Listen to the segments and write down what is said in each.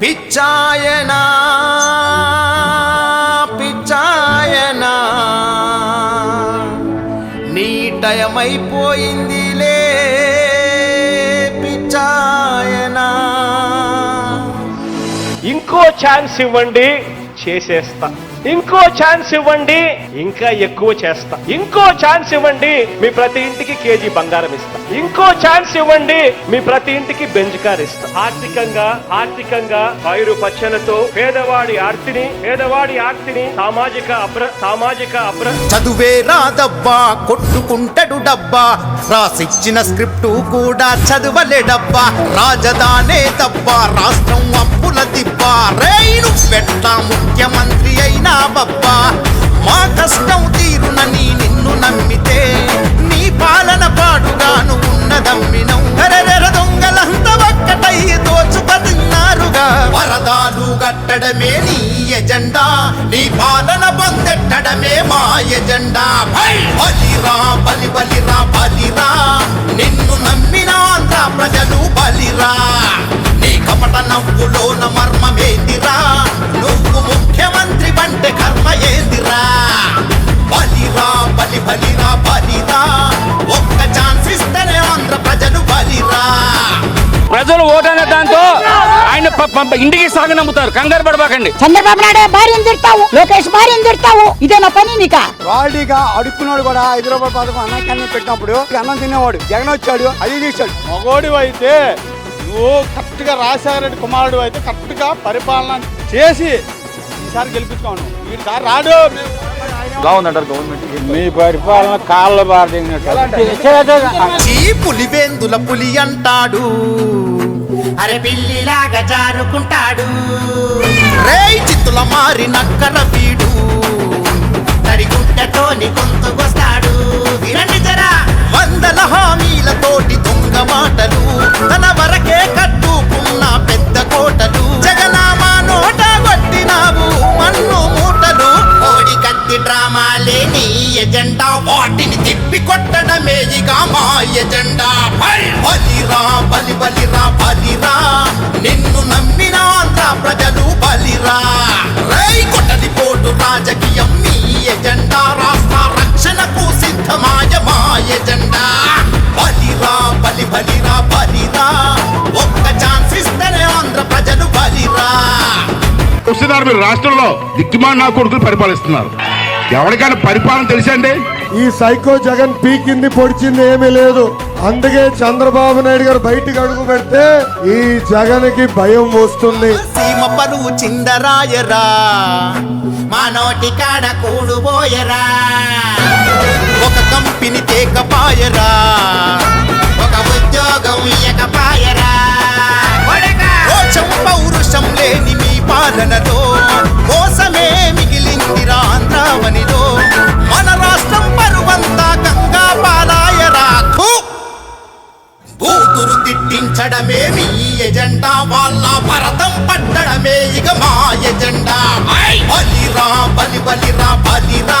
పిచ్చాయనా పిచ్చాయనా. నీటయమైపోయిందిలే పిచ్చాయనా. ఇంకో ఛాన్స్ ఇవ్వండి చేసేస్తా. ఇంకో ఛాన్స్ ఇవ్వండి. ఇంకా ఎక్కువ చేస్తా. ఇంకో ఛాన్స్ ఇవ్వండి మీ ప్రతి ఇంటికి కేజీ బంగారం ఇస్తా. ఇంకో ఛాన్స్ ఇవ్వండి మీ ప్రతి ఇంటికి బెంజ్ కార్ ఇస్తా. ఆర్థికంగా ఆర్థికంగా పైరు పచ్చలతో పేదవాడి ఆర్తిని పేదవాడి ఆర్తిని సామాజిక అప్ర సామాజిక అప్ర చదువే రాదబ్బా కొట్టుకుంటడు డబ్బా. రాసిచ్చిన స్క్రిప్టు కూడా చదవలే డబ్బా రాజధానే తబ్బా రాష్ట్రం అప్పుల దిబ్బా రైలు కట్టడమే నీ ఎజెండా నీ పాలన పొందెట్టడమే మా ఎజెండా. బలిరా బలి బలిరా బలిరా. నిన్ను నమ్మిన ఆంధ్ర ప్రజలు బలిరా. నీ కపట నవ్వులోన మర్మమేందిరా? నువ్వు ముఖ్యమంత్రి బంటే కర్మ ఏందిరా? బలిరా బలి బలిరా బలిరా. ఒక్క ఛాన్స్ ఇస్తేనే ఆంధ్ర ప్రజలు బలిరా. ప్రజలు ఓటనే దాంతో ఇంటికి సాగ నమ్ముతారు. కంగారు పడబాకండి. చంద్రబాబు నాయుడు భార్యను తిడతావు లోకేష్ భార్యను తిడతావు ఇదే నా పని నీకా? వాడిగా అడుక్కున్నాడు కూడా హైదరాబాద్ పథకం అన్నకన్నా పెట్టినప్పుడు అన్నం తినేవాడు. జగన్ వచ్చాడు అది తీశాడు. మగోడి అయితే నువ్వు కరెక్ట్గా రాజశేఖర రెడ్డి కుమారుడు అయితే కరెక్ట్గా పరిపాలన చేసి ఈసారి గెలిపించుకోను ఈసారి రాడు. మీ పరిపాలన కాళ్ళ బారినట్టు చీ పులివేందుల పులి అంటాడు. అరే పిల్లిలాగా జారుకుంటాడు. రేయ్ చిత్తుల మారి నక్కర వీడు. తడిగుంటతోని గొంతుకొస్తాడు. వినండి జరా. వందల హామీలతోటి దొంగ మాటలు తన వరకే కట్టుకున్న పెద్ద కోటలు. జగనామా నోట కొట్టినావు మన్ను మూటలు. కోడి కత్తి డ్రామాలే నీ ఎజెండా వాటిని తిప్పి కొట్టడమే ఇక మా ఎజెండా. బలిరా బలిరా. ఒక్క ఛాన్స్ ఇస్తేనే ఆంధ్ర ప్రజలు బలిరా. చూస్తున్నారు మీరు రాష్ట్రంలో దిక్కుమాల నా కొడుకులు పరిపాలిస్తున్నారు. ఎవరికైనా పరిపాలన తెలుసండి? ఈ సైకో జగన్ పీకింది పొడిచింది ఏమీ లేదు. అందుకే చంద్రబాబు నాయుడు గారు బయటికి అడుగు పెడితే ఈ జగన్కి భయం వస్తుంది. సీమ పరువు చిందరాయరా. మా నోటి కాడ కూడుబోయరా ఒక కంపెనీ తేకపాయరా ఒక ఉద్యోగం ఇయ్యకపాయరా రోషం పౌరుషం లేని మీ పాలనలో మోసమే మిగిలిందిరా ఆంధ్రావనిలో మన రాష్ట్రం పరువంతా గంగా పాలాయరా! కూతురు తిట్టించడమే మీ ఎజెండా వాళ్ళ భరతం పట్టడమే ఇక మా ఎజెండా. బలిరా బలి బలిరా బలిరా.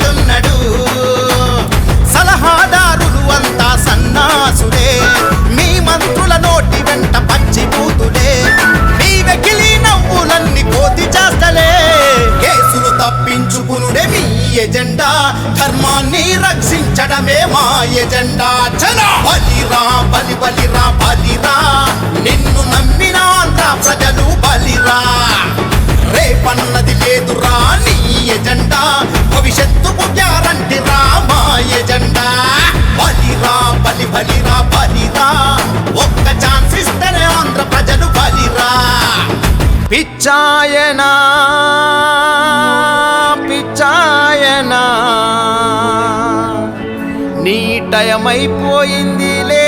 మా ఎజెండా చల బలిరా బలి బలిరా బలిరా. నిన్ను నమ్మిన ఆంధ్ర ప్రజలు బలిరా. రేపన్నది లేదురా నీ ఎజెండా భవిష్యత్తుకు గ్యారంటీ రా మా ఎజెండా బలిరా బలి బలిరా బలిరా. ఒక్క ఛాన్స్ ఇస్తేనే ఆంధ్ర ప్రజలు బలిరా. పిచ్చాయనా. నీ నీ టయమైపోయిందిలే.